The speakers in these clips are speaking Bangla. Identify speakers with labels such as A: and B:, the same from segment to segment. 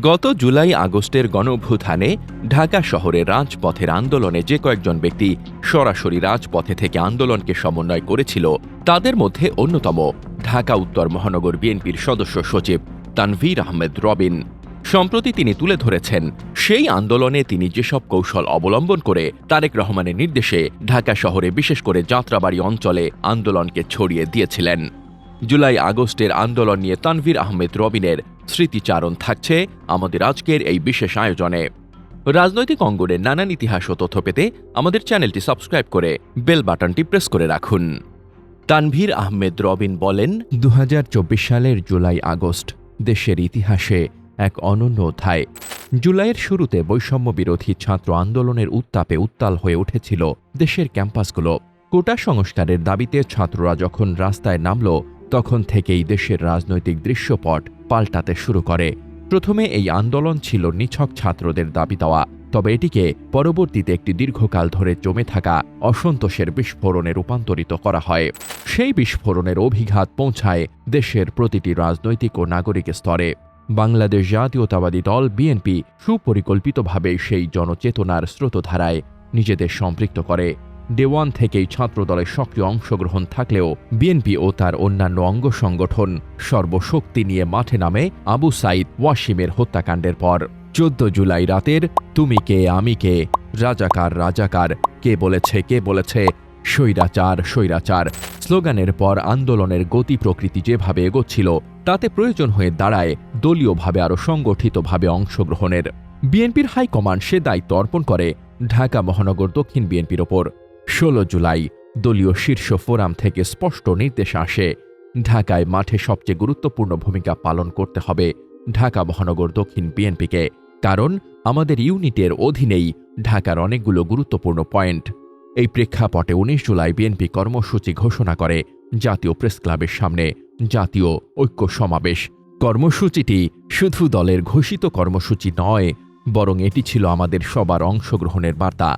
A: গত জুলাই আগস্টের গণভ্যুত্থানে ঢাকা শহরের রাজপথের আন্দোলনে যে কয়েকজন ব্যক্তি সরাসরি রাজপথে থেকে আন্দোলনকে সমন্বয় করেছিল, তাদের মধ্যে অন্যতম ঢাকা উত্তর মহানগর বিএনপির সদস্য সচিব তানভীর আহমেদ রবিন। সম্প্রতি তিনি তুলে ধরেছেন, সেই আন্দোলনে তিনি যেসব কৌশল অবলম্বন করে তারেক রহমানের নির্দেশে ঢাকা শহরে বিশেষ করে যাত্রাবাড়ি অঞ্চলে আন্দোলনকে ছড়িয়ে দিয়েছিলেন। জুলাই আগস্টের আন্দোলন নিয়ে তানভীর আহমেদ রবিনের স্মৃতিচারণ থাকছে আমাদের আজকের এই বিশেষ আয়োজনে। রাজনৈতিক অঙ্গনের নানান ইতিহাস ও তথ্য পেতে আমাদের চ্যানেলটি সাবস্ক্রাইব করে বেল বাটনটি প্রেস করে রাখুন। তানভীর আহমেদ রবিন বলেন দু হাজার চব্বিশ সালের জুলাই আগস্ট দেশের ইতিহাসে এক অনন্য অধ্যায়। জুলাইয়ের শুরুতে বৈষম্য বিরোধী ছাত্র আন্দোলনের উত্তাপে উত্তাল হয়ে উঠেছিল দেশের ক্যাম্পাসগুলো। কোটা সংস্কারের দাবিতে ছাত্ররা যখন রাস্তায় নামল, তখন থেকেই দেশের রাজনৈতিক দৃশ্যপট পাল্টাতে শুরু করে। প্রথমে এই আন্দোলন ছিল নিছক ছাত্রদের দাবি দেওয়া, তবে এটিকে পরবর্তীতে একটি দীর্ঘকাল ধরে জমে থাকা অসন্তোষের বিস্ফোরণে রূপান্তরিত করা হয়। সেই বিস্ফোরণের অভিঘাত পৌঁছায় দেশের প্রতিটি রাজনৈতিক ও নাগরিক স্তরে। বাংলাদেশ জাতীয়তাবাদী দল বিএনপি সুপরিকল্পিতভাবে সেই জনচেতনার স্রোতধারায় নিজেদের সম্পৃক্ত করে। দেওয়ান থেকেই ছাত্রদলের সক্রিয় অংশগ্রহণ থাকলেও বিএনপি ও তার অন্যান্য অঙ্গ সংগঠন সর্বশক্তি নিয়ে মাঠে নামে আবু সাইদ ওয়াসিমের হত্যাকাণ্ডের পর। চোদ্দ জুলাই রাতের তুমি কে, আমি কে? রাজাকার রাজাকার? কে বলেছে কে বলেছে? স্বৈরাচার স্বৈরাচার? স্লোগানের পর আন্দোলনের গতি প্রকৃতি যেভাবে এগোচ্ছিল, তাতে প্রয়োজন হয়ে দাঁড়ায় দলীয়ভাবে আরও সংগঠিতভাবে অংশগ্রহণের। বিএনপির হাইকমান্ড সে দায়িত্ব অর্পণ করে ঢাকা মহানগর দক্ষিণ বিএনপির ওপর। ষোলো জুলাই দলীয় শীর্ষ ফোরাম থেকে স্পষ্ট নির্দেশ আসে। ঢাকায় মাঠে সবচেয়ে গুরুত্বপূর্ণ ভূমিকা পালন করতে হবে ঢাকা মহানগর দক্ষিণ বিএনপিকে, কারণ আমাদের ইউনিটের অধীনেই ঢাকার অনেকগুলো গুরুত্বপূর্ণ পয়েন্ট। এই প্রেক্ষাপটে উনিশ জুলাই বিএনপি কর্মসূচি ঘোষণা করে জাতীয় প্রেস ক্লাবের সামনে জাতীয় ঐক্য সমাবেশ। কর্মসূচিটি শুধু দলের ঘোষিত কর্মসূচি নয়, বরং এটি ছিল আমাদের সবার অংশগ্রহণের বার্তা।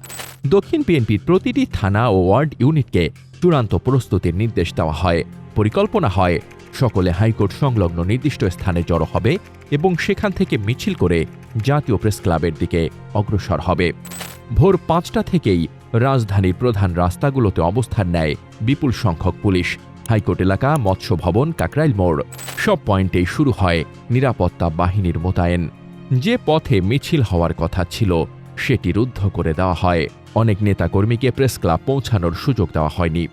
A: দক্ষিণ বিএনপির প্রতিটি থানা ও ওয়ার্ড ইউনিটকে চূড়ান্ত প্রস্তুতির নির্দেশ দেওয়া হয়। পরিকল্পনা হয়, সকলে হাইকোর্ট সংলগ্ন নির্দিষ্ট স্থানে জড়ো হবে এবং সেখান থেকে মিছিল করে জাতীয় প্রেস ক্লাবের দিকে অগ্রসর হবে। ভোর পাঁচটা থেকেই রাজধানীর প্রধান রাস্তাগুলোতে অবস্থান নেয় বিপুল সংখ্যক পুলিশ। হাইকোর্ট এলাকা, মৎস্য ভবন, কাকরাইল মোড়, সব পয়েন্টেই শুরু হয় নিরাপত্তা বাহিনীর মোতায়েন। যে পথে মিছিল হওয়ার কথা ছিল, সেটি রুদ্ধ করে দেওয়া হয়। অনেক নেতাকর্মীকে প্রেস ক্লাব পৌঁছানোর সুযোগ দেওয়া হয়নি।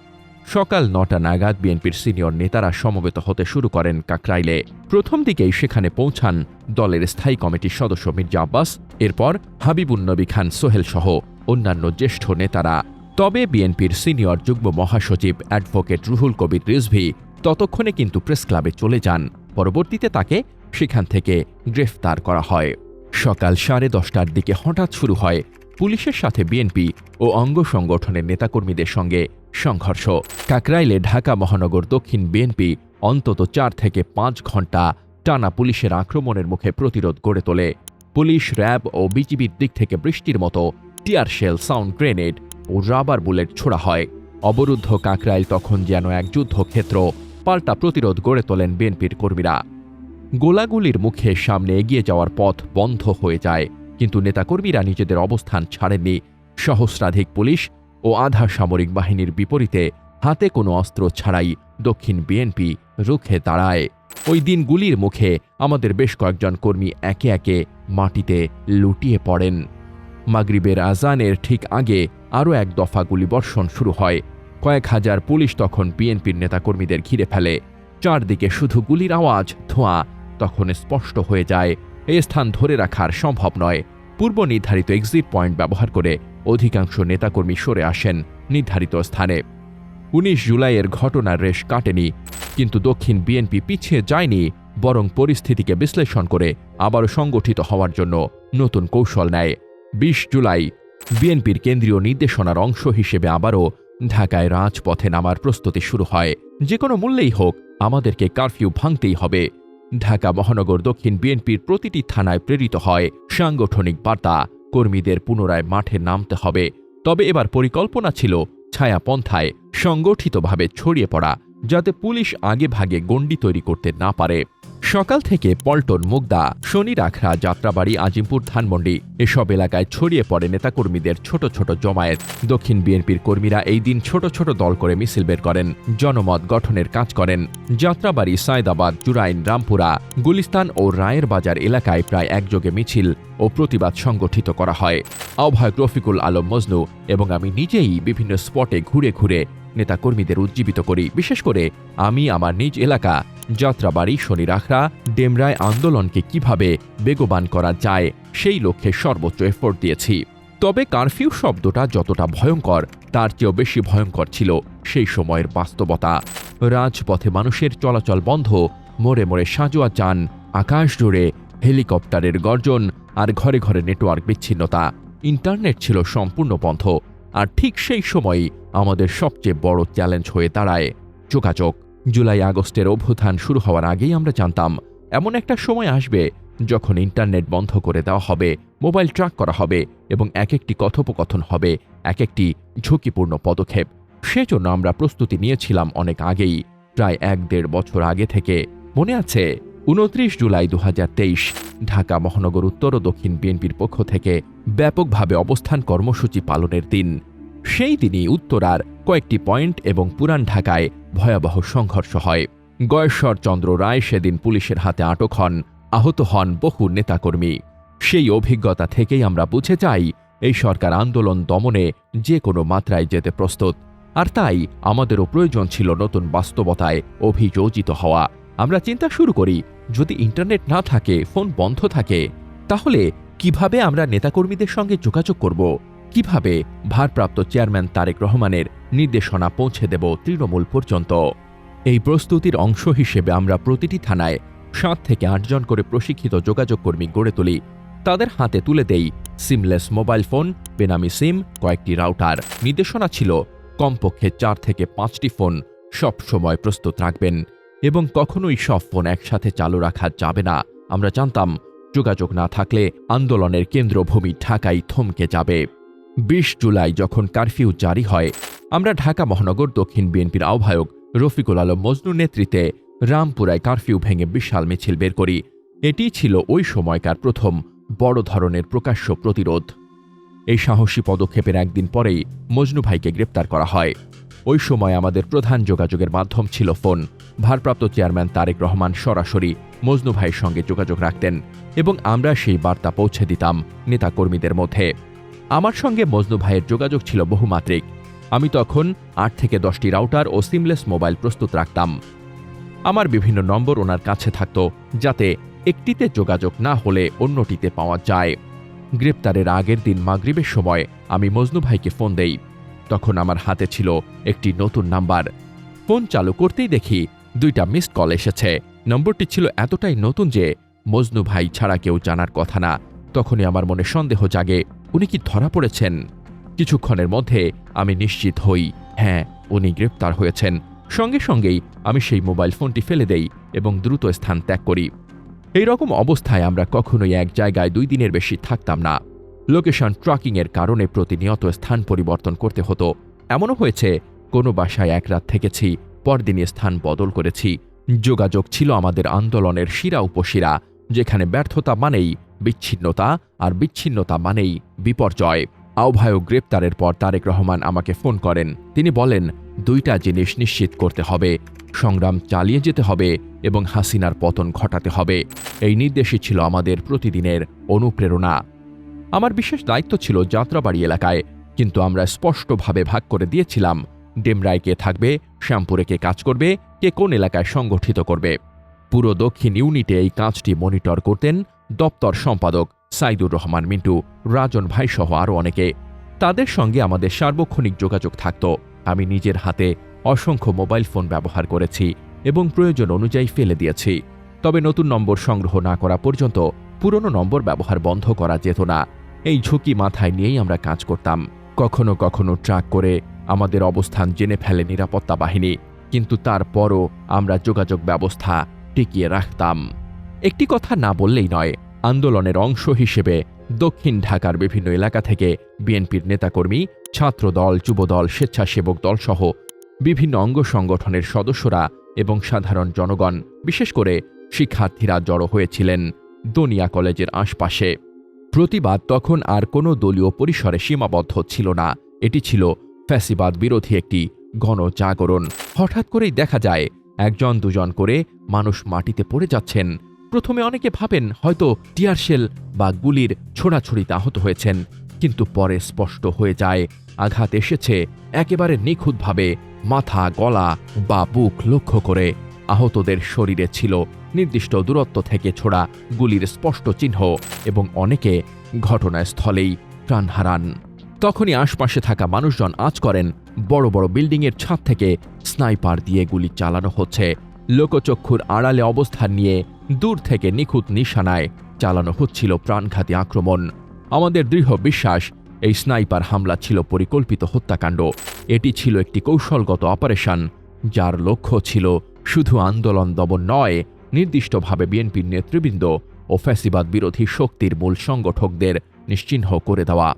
A: সকাল নটা নাগাদ বিএনপির সিনিয়র নেতারা সমবেত হতে শুরু করেন কাকরাইলে। প্রথম দিকেই সেখানে পৌঁছান দলের স্থায়ী কমিটির সদস্য মির্জা আব্বাস, এরপর হাবিবুন নবী খান, সোহেল সহ অন্যান্য জ্যেষ্ঠ নেতারা। তবে বিএনপির সিনিয়র যুগ্ম মহাসচিব অ্যাডভোকেট রুহুল কবির রিজভি ততক্ষণে কিন্তু প্রেস ক্লাবে চলে যান। পরবর্তীতে তাকে সেখান থেকে গ্রেফতার করা হয়। সকাল সাড়ে দশটার দিকে হঠাৎ শুরু হয় পুলিশের সাথে বিএনপি ও অঙ্গ সংগঠনের নেতাকর্মীদের সঙ্গে সংঘর্ষ। কাকরাইলে ঢাকা মহানগর দক্ষিণ বিএনপি অন্তত চার থেকে পাঁচ ঘণ্টা টানা পুলিশের আক্রমণের মুখে প্রতিরোধ গড়ে তোলে। পুলিশ, র্যাব ও বিজিবির দিক থেকে বৃষ্টির মতো টিয়ার শেল, সাউন্ড গ্রেনেড ও রাবার বুলেট ছোড়া হয়। অবরুদ্ধ কাকরাইল তখন যেন এক যুদ্ধক্ষেত্র পাল্টা প্রতিরোধ গড়ে তোলেন বিএনপির কর্মীরা। গোলাগুলির মুখে সামনে এগিয়ে যাওয়ার পথ বন্ধ হয়ে যায়। কিন্তু নেতাকর্মীরা নিজেদের অবস্থান ছাড়েননি। সহস্রাধিক পুলিশ ও আধা সামরিক বাহিনীর বিপরীতে হাতে কোনো অস্ত্র ছাড়াই দক্ষিণ বিএনপি রুখে দাঁড়ায়। ওই দিন গুলির মুখে আমাদের বেশ কয়েকজন কর্মী একে একে মাটিতে লুটিয়ে পড়েন। মাগরিবের আজানের ঠিক আগে আরও এক দফা গুলিবর্ষণ শুরু হয়। কয়েক হাজার পুলিশ তখন বিএনপির নেতাকর্মীদের ঘিরে ফেলে। চারদিকে শুধু গুলির আওয়াজ, ধোঁয়া তখন স্পষ্ট হয়ে যায়। এ স্থান ধরে রাখার সম্ভব নয়। পূর্ব নির্ধারিত এক্সিট পয়েন্ট ব্যবহার করে অধিকাংশ নেতাকর্মী সরে আসেন নির্ধারিত স্থানে। উনিশ জুলাইয়ের ঘটনার রেশ কাটেনি, কিন্তু দক্ষিণ বিএনপি পিছিয়ে যায়নি, বরং পরিস্থিতিকে বিশ্লেষণ করে আবারও সংগঠিত হওয়ার জন্য নতুন কৌশল নেয়। বিশ জুলাই বিএনপির কেন্দ্রীয় নির্দেশনার অংশ হিসেবে আবারও ঢাকায় রাজপথে নামার প্রস্তুতি শুরু হয়। যে কোনো মূল্যেই হোক, আমাদেরকে কারফিউ ভাঙতেই হবে। ঢাকা মহানগর দক্ষিণ বিএনপির প্রতিটি থানায় প্রেরিত হয় সাংগঠনিক বার্তা। কর্মীদের পুনরায় মাঠে নামতে হবে। তবে এবার পরিকল্পনা ছিল ছায়াপন্থায় সংগঠিতভাবে ছড়িয়ে পড়া, যাতে পুলিশ আগে ভাগে গণ্ডি তৈরি করতে না পারে। সকাল থেকে পল্টন, মুগদা, শনি রাখরা যাত্রাবাড়ি, আজিমপুর, ধানমন্ডি এসব এলাকায় ছড়িয়ে পড়ে নেতাকর্মীদের ছোট ছোট জমায়েত। দক্ষিণ বিএনপির কর্মীরা এই দিন ছোট ছোট দল করে মিছিল বের করেন, জনমত গঠনের কাজ করেন। যাত্রাবাড়ি, সায়দাবাদ জুরাইন রামপুরা, গুলিস্তান ও রায়ের বাজার এলাকায় প্রায় একযোগে মিছিল ও প্রতিবাদ সংগঠিত করা হয়। আহ্বায়ক রফিকুল আলম মজনু এবং আমি নিজেই বিভিন্ন স্পটে ঘুরে ঘুরে নেতাকর্মীদের উজ্জীবিত করি। বিশেষ করে আমি আমার নিজ এলাকা, যাত্রাবাড়ি শনিরাখরা ডেমরায় আন্দোলনকে কীভাবে বেগবান করা যায়, সেই লক্ষ্যে সর্বোচ্চ এফোর্ট দিয়েছি। তবে কারফিউ শব্দটা যতটা ভয়ঙ্কর, তার চেয়েও বেশি ভয়ঙ্কর ছিল সেই সময়ের বাস্তবতা। রাজপথে মানুষের চলাচল বন্ধ, মোড়ে মোড়ে সাজোয়া যান, আকাশ জুড়ে হেলিকপ্টারের গর্জন আর ঘরে ঘরে নেটওয়ার্ক বিচ্ছিন্নতা। ইন্টারনেট ছিল সম্পূর্ণ বন্ধ আর ঠিক সেই সময়ই আমাদের সবচেয়ে বড় চ্যালেঞ্জ হয়ে দাঁড়ায়। যোগাযোগ। জুলাই আগস্টের অভ্যুত্থান শুরু হওয়ার আগেই আমরা জানতাম, এমন একটা সময় আসবে যখন ইন্টারনেট বন্ধ করে দেওয়া হবে, মোবাইল ট্র্যাক করা হবে এবং এক একটি কথোপকথন হবে এক একটি ঝুঁকিপূর্ণ পদক্ষেপ। সেজন্য আমরা প্রস্তুতি নিয়েছিলাম অনেক আগেই, প্রায় এক দেড় বছর আগে থেকে। মনে আছে? উনত্রিশ জুলাই দু হাজার তেইশ, ঢাকা মহানগর উত্তর ও দক্ষিণ বিএনপির পক্ষ থেকে ব্যাপকভাবে অবস্থান কর্মসূচি পালনের দিন। সেই দিনই উত্তরার কয়েকটি পয়েন্ট এবং পুরান ঢাকায় ভয়াবহ সংঘর্ষ হয়। গয়েশ্বর চন্দ্র রায় সেদিন পুলিশের হাতে আটক হন, আহত হন বহু নেতাকর্মী। সেই অভিজ্ঞতা থেকেই আমরা বুঝে যাই এই সরকার আন্দোলন দমনে যে কোনো মাত্রায় যেতে প্রস্তুত। আর তাই আমাদেরও প্রয়োজন ছিল নতুন বাস্তবতায় অভিযোজিত হওয়া। আমরা চিন্তা শুরু করি, যদি ইন্টারনেট না থাকে, ফোন বন্ধ থাকে, তাহলে কীভাবে আমরা নেতাকর্মীদের সঙ্গে যোগাযোগ করব? কীভাবে ভারপ্রাপ্ত চেয়ারম্যান তারেক রহমানের নির্দেশনা পৌঁছে দেব তৃণমূল পর্যন্ত? এই প্রস্তুতির অংশ হিসেবে আমরা প্রতিটি থানায় সাত থেকে আটজন করে প্রশিক্ষিত যোগাযোগ কর্মী গড়ে তুলি। তাদের হাতে তুলে দেই সিমলেস মোবাইল ফোন, বেনামি সিম, কয়েকটি রাউটার। নির্দেশনা ছিল, কমপক্ষে চার থেকে পাঁচটি ফোন সব সময় প্রস্তুত রাখবেন। এবং কখনোই সব ফোন একসাথে চালু রাখা যাবে না। আমরা জানতাম, যোগাযোগ না থাকলে আন্দোলনের কেন্দ্রভূমি ঢাকাই থমকে যাবে। বিশ জুলাই যখন কারফিউ জারি হয়, আমরা ঢাকা মহানগর দক্ষিণ বিএনপির আহ্বায়ক রফিকুল আলম মজনুর নেতৃত্বে রামপুরায় কারফিউ ভেঙে বিশাল মিছিল বের করি। এটি ছিল ওই সময়কার প্রথম বড় ধরনের প্রকাশ্য প্রতিরোধ। এই সাহসী পদক্ষেপের একদিন পরেই মজনু ভাইকে গ্রেপ্তার করা হয়। ওই সময় আমাদের প্রধান যোগাযোগের মাধ্যম ছিল ফোন। ভারপ্রাপ্ত চেয়ারম্যান তারেক রহমান সরাসরি মজনু ভাইয়ের সঙ্গে যোগাযোগ রাখতেন এবং আমরা সেই বার্তা পৌঁছে দিতাম নেতাকর্মীদের মধ্যে। আমার সঙ্গে মজনু ভাইয়ের যোগাযোগ ছিল বহুমাত্রিক। আমি তখন আট থেকে দশটি রাউটার ও সিমলেস মোবাইল প্রস্তুত রাখতাম। আমার বিভিন্ন নম্বর ওনার কাছে থাকত যাতে একটিতে যোগাযোগ না হলে অন্যটিতে পাওয়া যায়। গ্রেপ্তারের আগের দিন মাগরিবের সময় আমি মজনু ভাইকে ফোন দেই। তখন আমার হাতে ছিল একটি নতুন নাম্বার। ফোন চালু করতেই দেখি দুইটা মিসড কল এসেছে। নম্বরটি ছিল এতটাই নতুন যে মজনু ভাই ছাড়া কেউ জানার কথা না। তখনই আমার মনে সন্দেহ জাগে, উনি কি ধরা পড়েছেন? কিছুক্ষণের মধ্যে আমি নিশ্চিত হই হ্যাঁ উনি গ্রেপ্তার হয়েছেন। সঙ্গে সঙ্গেই আমি সেই মোবাইল ফোনটি ফেলে দেই এবং দ্রুত স্থান ত্যাগ করি। এই রকম অবস্থায় আমরা কখনোই এক জায়গায় দুই দিনের বেশি থাকতাম না। লোকেশন ট্র্যাকিংয়ের কারণে প্রতিনিয়ত স্থান পরিবর্তন করতে হতো। এমনও হয়েছে, কোনো বাসায় এক রাত থেকেছি পরদিনই স্থান বদল করেছি। যোগাযোগ ছিল আমাদের আন্দোলনের শিরা উপশিরা, যেখানে ব্যর্থতা মানেই বিচ্ছিন্নতা আর বিচ্ছিন্নতা মানেই বিপর্যয়। আহ্বায়ক গ্রেপ্তারের পর তারেক রহমান আমাকে ফোন করেন। তিনি বলেন, দুইটা জিনিস নিশ্চিত করতে হবে, সংগ্রাম চালিয়ে যেতে হবে এবং হাসিনার পতন ঘটাতে হবে। এই নির্দেশই ছিল আমাদের প্রতিদিনের অনুপ্রেরণা। আমার বিশেষ দায়িত্ব ছিল যাত্রাবাড়ি এলাকায়, কিন্তু আমরা স্পষ্টভাবে ভাগ করে দিয়েছিলাম। ডেমরায় কে থাকবে, শ্যামপুরে কে কাজ করবে, কে কোন এলাকায় সংগঠিত করবে। পুরো দক্ষিণ ইউনিটে এই কাজটি মনিটর করতেন দপ্তর সম্পাদক সাইদুর রহমান মিন্টু, রাজন ভাইসহ আরও অনেকে। তাদের সঙ্গে আমাদের সার্বক্ষণিক যোগাযোগ থাকত। আমি নিজের হাতে অসংখ্য মোবাইল ফোন ব্যবহার করেছি এবং প্রয়োজন অনুযায়ী ফেলে দিয়েছি। তবে নতুন নম্বর সংগ্রহ না করা পর্যন্ত পুরনো নম্বর ব্যবহার বন্ধ করা যেত না। এই ঝুঁকি মাথায় নিয়েই আমরা কাজ করতাম। কখনো কখনো ট্রাক করে আমাদের অবস্থান জেনে ফেলে নিরাপত্তা বাহিনী, কিন্তু তারপরও আমরা যোগাযোগ ব্যবস্থা টিকিয়ে রাখতাম। একটি কথা না বললেই নয়, আন্দোলনের অংশ হিসেবে দক্ষিণ ঢাকার বিভিন্ন এলাকা থেকে বিএনপির নেতাকর্মী, ছাত্রদল, যুবদল, স্বেচ্ছাসেবক দলসহ বিভিন্ন অঙ্গ সংগঠনের সদস্যরা এবং সাধারণ জনগণ, বিশেষ করে শিক্ষার্থীরা জড়ো হয়েছিলেন দনিয়া কলেজের আশপাশে। প্রতিবাদ তখন আর কোনো দলীয় পরিসরে সীমাবদ্ধ ছিল না। এটি ছিল ফ্যাসিবাদ বিরোধী একটি গণজাগরণ। হঠাৎ করেই দেখা যায়, একজন দুজন করে মানুষ মাটিতে পড়ে যাচ্ছেন। প্রথমে অনেকে ভাবেন হয়তো টিয়ারশেল বা গুলির ছোড়াছড়িতে আহত হয়েছেন, কিন্তু পরে স্পষ্ট হয়ে যায়, আঘাত এসেছে একেবারে নিখুঁতভাবে মাথা, গলা বা বুক লক্ষ্য করে। আহতদের শরীরে ছিল নির্দিষ্ট দূরত্ব থেকে ছোড়া গুলির স্পষ্ট চিহ্ন এবং অনেকে ঘটনাস্থলেই প্রাণ হারান। তখনই আশপাশে থাকা মানুষজন আজ করেন বড় বড় বিল্ডিংয়ের ছাদ থেকে স্নাইপার দিয়ে গুলি চালানো হচ্ছে। লোকচক্ষুর আড়ালে অবস্থান নিয়ে দূর থেকে নিখুঁত নিশানায় চালানো হচ্ছিল প্রাণঘাতী আক্রমণ। আমাদের দৃঢ় বিশ্বাস, এই স্নাইপার হামলা ছিল পরিকল্পিত হত্যাকাণ্ড। এটি ছিল একটি কৌশলগত অপারেশন, যার লক্ষ্য ছিল শুধু আন্দোলন দমন নয় নির্দিষ্টভাবে বিএনপির নেতৃবৃন্দ ও ফ্যাসিবাদ বিরোধী শক্তির মূল সংগঠকদের নিশ্চিহ্ন করে দেওয়া।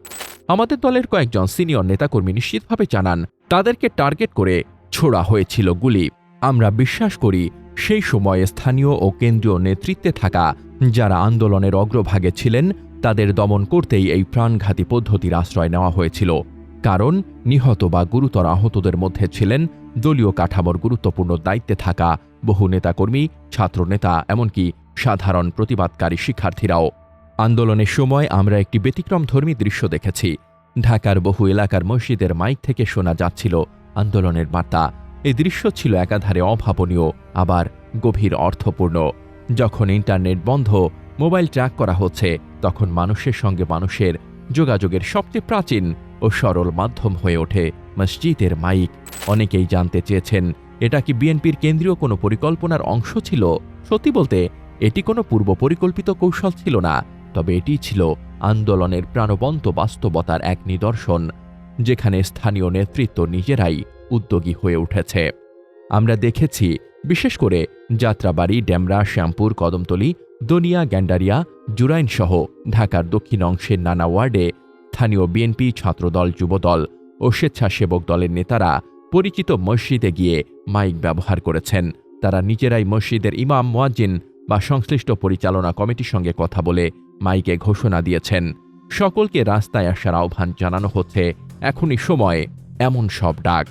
A: আমাদের দলের কয়েকজন সিনিয়র নেতাকর্মী নিশ্চিতভাবে জানান, তাদেরকে টার্গেট করে ছোড়া হয়েছিল গুলি। আমরা বিশ্বাস করি সেই সময়ে স্থানীয় ও কেন্দ্রীয় নেতৃত্বে থাকা যারা আন্দোলনের অগ্রভাগে ছিলেন, তাদের দমন করতেই এই প্রাণঘাতী পদ্ধতির আশ্রয় নেওয়া হয়েছিল। কারণ নিহত বা গুরুতর আহতদের মধ্যে ছিলেন দলীয় কাঠামোর গুরুত্বপূর্ণ দায়িত্বে থাকা বহু নেতাকর্মী, ছাত্রনেতা, এমনকি সাধারণ প্রতিবাদকারী শিক্ষার্থীরাও। আন্দোলনের সময় আমরা একটি ব্যতিক্রমধর্মী দৃশ্য দেখেছি। ঢাকার বহু এলাকার মসজিদের মাইক থেকে শোনা যাচ্ছিল আন্দোলনের বার্তা। এই দৃশ্য ছিল একাধারে অভাবনীয়, আবার গভীর অর্থপূর্ণ। যখন ইন্টারনেট বন্ধ, মোবাইল ট্র্যাক করা হচ্ছে, তখন মানুষের সঙ্গে মানুষের যোগাযোগের সবচেয়ে প্রাচীন ও সরল মাধ্যম হয়ে ওঠে মসজিদের মাইক। অনেকেই জানতে চেয়েছেন এটা কি বিএনপির কেন্দ্রীয় কোনো পরিকল্পনার অংশ ছিল? সত্যি বলতে, এটি কোনো পূর্ব পরিকল্পিত কৌশল ছিল না, তবে এটি ছিল আন্দোলনের প্রাণবন্ত বাস্তবতার এক নিদর্শন, যেখানে স্থানীয় নেতৃত্ব নিজেরাই উদ্যোগী হয়ে উঠেছে। আমরা দেখেছি, বিশেষ করে যাত্রাবাড়ি, ডেমরা, শ্যামপুর, কদমতলী, দনিয়া, গ্যান্ডারিয়া, জুরাইন সহ ঢাকার দক্ষিণ অংশের নানা ওয়ার্ডে স্থানীয় বিএনপি ছাত্রদল, যুবদল ও স্বেচ্ছাসেবক দলের নেতারা পরিচিত মসজিদে গিয়ে মাইক ব্যবহার করেছেন। তারা নিজেরাই মসজিদের ইমাম, মোয়াজ্জিন বা সংশ্লিষ্ট পরিচালনা কমিটির সঙ্গে কথা বলে মাইকে ঘোষণা দিয়েছেন। সকলকে রাস্তায় আসার আহ্বান জানানো হচ্ছে। এখনই সময়, এমন সব ডাক।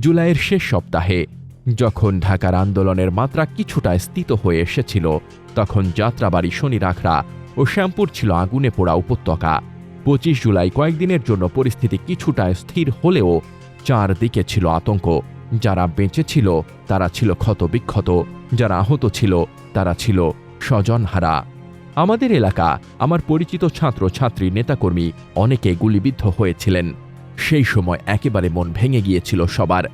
A: জুলাইয়ের শেষ সপ্তাহে যখন ঢাকার আন্দোলনের মাত্রা কিছুটা স্থিত হয়ে এসেছিল, তখন যাত্রাবাড়ি শনি রাখরা ও শ্যামপুর ছিল আগুনে পোড়া উপত্যকা। পঁচিশ জুলাই কয়েকদিনের জন্য পরিস্থিতি কিছুটা স্থির হলেও চারদিকে ছিল আতঙ্ক। যারা বেঁচে ছিল, তারা ছিল ক্ষতবিক্ষত। যারা আহত ছিল, তারা ছিল স্বজনহারা। আমাদের এলাকা, আমার পরিচিত ছাত্র ছাত্রী নেতাকর্মী অনেকে গুলিবিদ্ধ হয়েছিলেন। সেই সময় একেবারে মন ভেঙে গিয়েছিল সবার।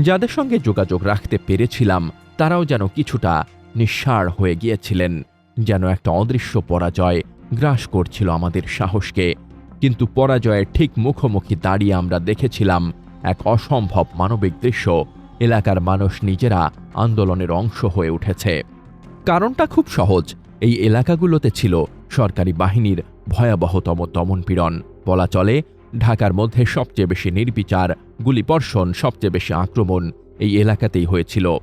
A: যাদের সঙ্গে যোগাযোগ রাখতে পেরেছিলাম, তারাও যেন কিছুটা নিঃসার হয়ে গিয়েছিলেন। যেন একটা অদৃশ্য পরাজয় গ্রাস করছিল আমাদের সাহসকে। কিন্তু পরাজয়ের ঠিক মুখোমুখি দাঁড়িয়ে আমরা দেখেছিলাম এক অসম্ভব মানবিক দৃশ্য। এলাকার মানুষ নিজেরা আন্দোলনের অংশ হয়ে উঠেছে। কারণটা খুব সহজ। এই এলাকাগুলোতে ছিল সরকারি বাহিনীর ভয়াবহতম দমনপীড়ন। বলা চলে, ঢাকার মধ্যে সবচেয়ে বেশি নির্বিচার, গুলিবর্ষণ সবচেয়ে বেশি আক্রমণ এই এলাকাতেই হয়েছিল।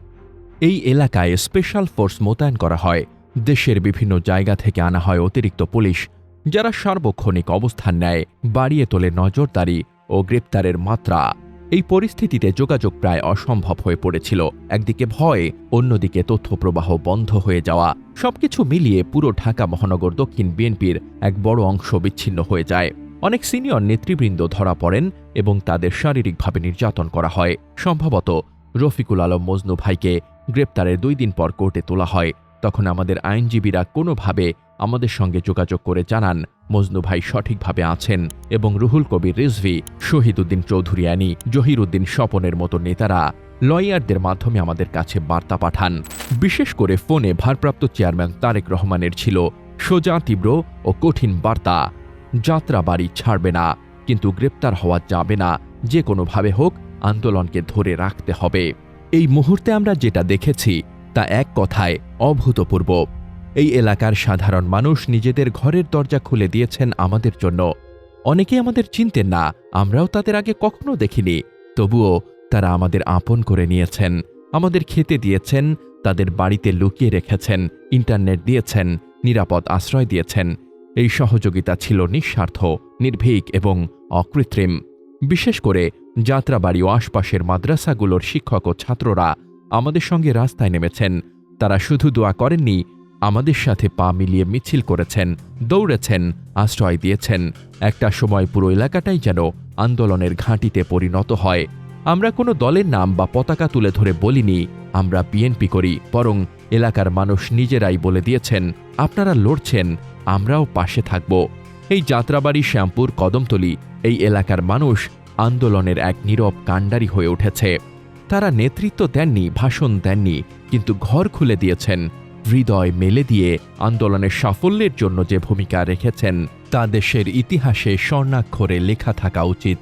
A: এই এলাকায় স্পেশাল ফোর্স মোতায়েন করা হয়। দেশের বিভিন্ন জায়গা থেকে আনা হয় অতিরিক্ত পুলিশ, যারা সার্বক্ষণিক অবস্থান নেয়, বাড়িয়ে তোলে নজরদারি ও গ্রেপ্তারের মাত্রা। এই পরিস্থিতিতে যোগাযোগ প্রায় অসম্ভব হয়ে পড়েছিল। একদিকে ভয়, অন্যদিকে তথ্য প্রবাহ বন্ধ হয়ে যাওয়া। সবকিছু মিলিয়ে পুরো ঢাকা মহানগর দক্ষিণ বিএনপির এক বড় অংশ বিচ্ছিন্ন হয়ে যায়। অনেক সিনিয়র নেতৃবৃন্দ ধরা পড়েন এবং তাদের শারীরিকভাবে নির্যাতন করা হয়। সম্ভবত রফিকুল আলম মজনু ভাইকে গ্রেপ্তারের দুই দিন পর কোর্টে তোলা হয়। তখন আমাদের আইনজীবীরা কোনোভাবে আমাদের সঙ্গে যোগাযোগ করে জানান মজনু ভাই সঠিকভাবে আছেন এবং রুহুল কবির রিজভি শহীদ উদ্দিন চৌধুরী আনি জহির উদ্দিন স্বপনের মতো নেতারা লয়ারদের মাধ্যমে আমাদের কাছে বার্তা পাঠান। বিশেষ করে ফোনে ভারপ্রাপ্ত চেয়ারম্যান তারেক রহমানের ছিল সোজা, তীব্র ও কঠিন বার্তা। যাত্রা বাড়ি ছাড়বে না, কিন্তু গ্রেপ্তার হওয়া যাবে না, যে কোনোভাবে হোক আন্দোলনকে ধরে রাখতে হবে। এই মুহূর্তে আমরা যেটা দেখেছি, তা এক কথায় অভূতপূর্ব। এই এলাকার সাধারণ মানুষ নিজেদের ঘরের দরজা খুলে দিয়েছেন আমাদের জন্য। অনেকে আমাদের চিনতেন না, আমরাও তাদের আগে কখনো দেখিনি। তবুও তারা আমাদের আপন করে নিয়েছেন, আমাদের খেতে দিয়েছেন, তাদের বাড়িতে লুকিয়ে রেখেছেন, ইন্টারনেট দিয়েছেন, নিরাপদ আশ্রয় দিয়েছেন। এই সহযোগিতা ছিল নিঃস্বার্থ, নির্ভীক এবং অকৃত্রিম। বিশেষ করে যাত্রাবাড়ি ও আশপাশের মাদ্রাসাগুলোর শিক্ষক ও ছাত্ররা আমাদের সঙ্গে রাস্তায় নেমেছেন। তারা শুধু দোয়া করেননি আমাদের সাথে পা মিলিয়ে মিছিল করেছেন, দৌড়েছেন, আশ্রয় দিয়েছেন। একটা সময় পুরো এলাকাটাই যেন আন্দোলনের ঘাঁটিতে পরিণত হয়। আমরা কোনো দলের নাম বা পতাকা তুলে ধরে বলিনি, আমরা বিএনপি করি, বরং এলাকার মানুষ নিজেরাই বলে দিয়েছেন, আপনারা লড়ছেন, আমরাও পাশে থাকব। এই যাত্রাবাড়ি, শ্যামপুর, কদমতলি, এই এলাকার মানুষ আন্দোলনের এক নীরব কাণ্ডারি হয়ে উঠেছে। তারা নেতৃত্ব দেননি, ভাষণ দেননি, কিন্তু ঘর খুলে দিয়েছেন হৃদয় মেলে দিয়ে আন্দোলনের সাফল্যের জন্য যে ভূমিকা রেখেছেন, তা দেশের ইতিহাসে স্বর্ণাক্ষরে লেখা থাকা উচিত।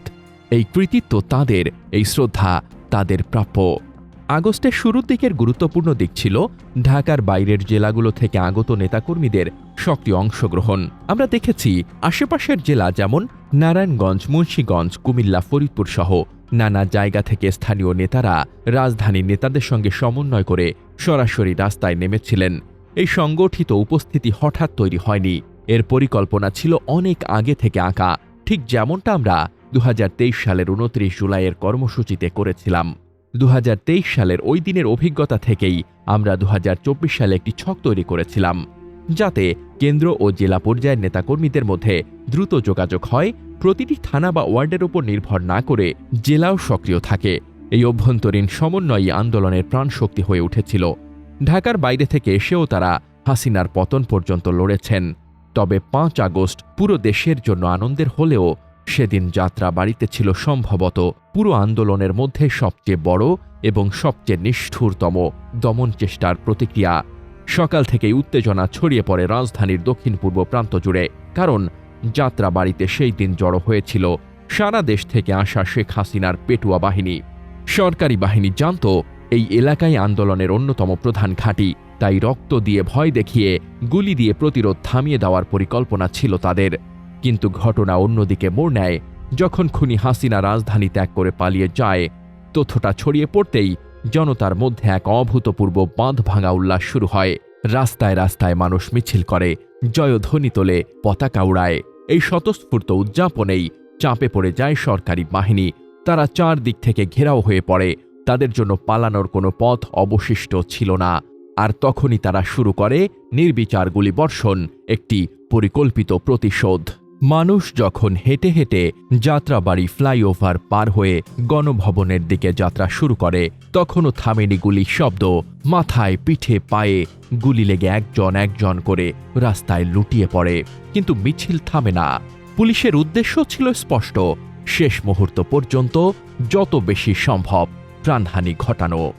A: এই কৃতিত্ব তাদের, এই শ্রদ্ধা তাদের প্রাপ্য। আগস্টের শুরুর দিকের গুরুত্বপূর্ণ দিক ছিল ঢাকার বাইরের জেলাগুলো থেকে আগত নেতাকর্মীদের সক্রিয় অংশগ্রহণ। আমরা দেখেছি আশেপাশের জেলা যেমন নারায়ণগঞ্জ, মুন্সীগঞ্জ, কুমিল্লা, ফরিদপুর সহ নানা জায়গা থেকে স্থানীয় নেতারা রাজধানীর নেতাদের সঙ্গে সমন্বয় করে সরাসরি রাস্তায় নেমেছিলেন। এই সংগঠিত উপস্থিতি হঠাৎ তৈরি হয়নি। এর পরিকল্পনা ছিল অনেক আগে থেকে আঁকা। ঠিক যেমনটা আমরা দুহাজার তেইশ সালের উনত্রিশ জুলাইয়ের কর্মসূচিতে করেছিলাম। দুহাজার তেইশ সালের ওই দিনের অভিজ্ঞতা থেকেই আমরা দু হাজার চব্বিশ সালে একটি ছক তৈরি করেছিলাম, যাতে কেন্দ্র ও জেলা পর্যায়ের নেতাকর্মীদের মধ্যে দ্রুত যোগাযোগ হয়, প্রতিটি থানা বা ওয়ার্ডের উপর নির্ভর না করে জেলাও সক্রিয় থাকে। এই অভ্যন্তরীণ সমন্বয়ই আন্দোলনের প্রাণশক্তি হয়ে উঠেছিল। ঢাকার বাইরে থেকে এসেও তারা হাসিনার পতন পর্যন্ত লড়েছেন। তবে পাঁচ আগস্ট পুরো দেশের জন্য আনন্দের হলেও সেদিন যাত্রা বাড়িতে ছিল সম্ভবত পুরো আন্দোলনের মধ্যে সবচেয়ে বড় এবং সবচেয়ে নিষ্ঠুরতম দমন চেষ্টার প্রতিক্রিয়া। সকাল থেকেই উত্তেজনা ছড়িয়ে পড়ে রাজধানীর দক্ষিণ পূর্ব প্রান্ত জুড়ে, কারণ যাত্রা বাড়িতে সেই দিন জড়ো হয়েছিল। সারা দেশ থেকে আসা শেখ হাসিনার পেটুয়া বাহিনী। সরকারি বাহিনী জানত, এই এলাকায় আন্দোলনের অন্যতম প্রধান ঘাঁটি। তাই রক্ত দিয়ে ভয় দেখিয়ে, গুলি দিয়ে প্রতিরোধ থামিয়ে দেওয়ার পরিকল্পনা ছিল তাদের। কিন্তু ঘটনা অন্যদিকে মোড় নেয়। যখন খুনি হাসিনা রাজধানী ত্যাগ করে পালিয়ে যায়, তথ্যটা ছড়িয়ে পড়তেই জনতার মধ্যে এক অভূতপূর্ব বাঁধ ভাঙা উল্লাস শুরু হয়। রাস্তায় রাস্তায় মানুষ মিছিল করে, জয়ধ্বনি তোলে, পতাকা উড়ায়। এই স্বতঃস্ফূর্ত উদযাপনেই চাপে পড়ে যায় সরকারি বাহিনী তারা চারদিক থেকে ঘেরাও হয়ে পড়ে। তাদের জন্য পালানোর কোনো পথ অবশিষ্ট ছিল না। আর তখনই তারা শুরু করে নির্বিচার গুলিবর্ষণ একটি পরিকল্পিত প্রতিশোধ। মানুষ যখন হেঁটে হেঁটে যাত্রাবাড়ি ফ্লাইওভার পার হয়ে গণভবনের দিকে যাত্রা শুরু করে, তখনও থামেনি গুলির শব্দ। মাথায়, পিঠে, পায়ে গুলি লেগে একজন একজন করে রাস্তায় লুটিয়ে পড়ে। কিন্তু মিছিল থামে না। পুলিশের উদ্দেশ্য ছিল স্পষ্ট। শেষ মুহূর্ত পর্যন্ত যত বেশি সম্ভব প্রাণহানি ঘটানো।